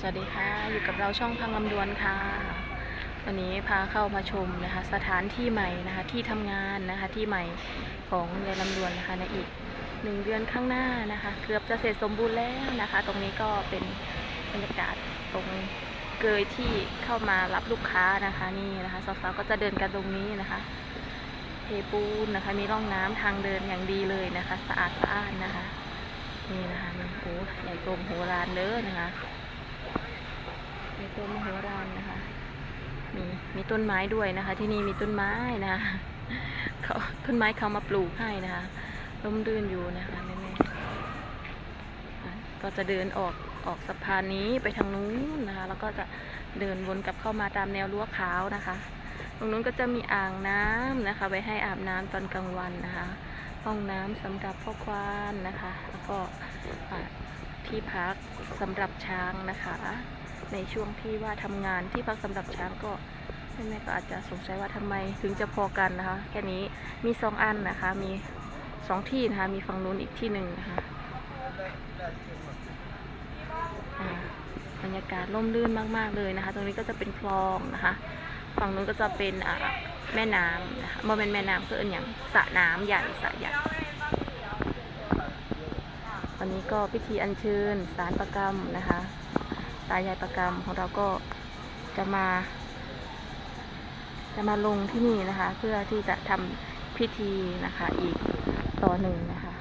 สวัสดีค่ะ อยู่กับเราช่องพังลำดวนค่ะ วันนี้พาเข้ามาชมนะคะ สถานที่ใหม่นะคะที่ทำงานนะคะที่ใหม่ของยายลำดวนนะคะในอีกหนึ่งเดือนข้างหน้านะคะ เกือบจะเสร็จสมบูรณ์แล้วนะคะ ตรงนี้ก็เป็นบรรยากาศตรงเกยที่เข้ามารับลูกค้านะคะนี่นะคะสาวๆก็จะเดินกันตรงนี้นะคะเทปูนนะคะ มีร่องน้ำทางเดินอย่างดีเลยนะคะ สะอาดสะอ้านนะคะ นี่นะคะนี่โอ้ใหญ่โตมโหฬารเด้อนะคะ ใหญ่โตมโหฬารนะคะ มีมีต้นไม้ด้วยนะคะ ที่นี่มีต้นไม้นะเขาต้นไม้เขามาปลูกให้นะคะร่มรื่นอยู่นะคะแม่ๆอ่ก็จะเดินออกออกสะพานนี้ไปทางนู้นนะคะ แล้วก็จะเดินวนกลับเข้ามาตามแนวรั้วขาวนะคะ ตรงนู้นก็จะมีอ่างน้ำนะคะ ไว้ให้อาบน้ำตอนกลางวันนะคะ ห้องน้ำสำหรับพ่อควานนะคะ แล้วก็ที่พักสำหรับช้างนะคะ ในช่วงที่ว่าทำงานที่พักสำหรับช้างก็แม่ก็อาจจะสงสัยว่าทำไมถึงจะพอกันนะคะ แค่นี้มีสองอันนะคะ มีสองที่นะคะ มีฝั่งนู้นอีกที่หนึ่งนะคะบรรยากาศร่มรื่นมาก ๆ เลยนะคะ ตรงนี้ก็จะเป็นคลองนะคะ ฝั่งนู้นก็จะเป็นแม่น้ำนะคะเมื่อเป็นแม่น้ำก็เป็นอย่างสระน้ำใหญ่สระใหญ่วันนี้ก็พิธีอัญเชิญสารประกรรมนะคะ ตายายประกรรมของเราก็จะมา จะมาลงที่นี่นะคะ เพื่อที่จะทำพิธีนะคะอีกต่อหนึ่งนะคะ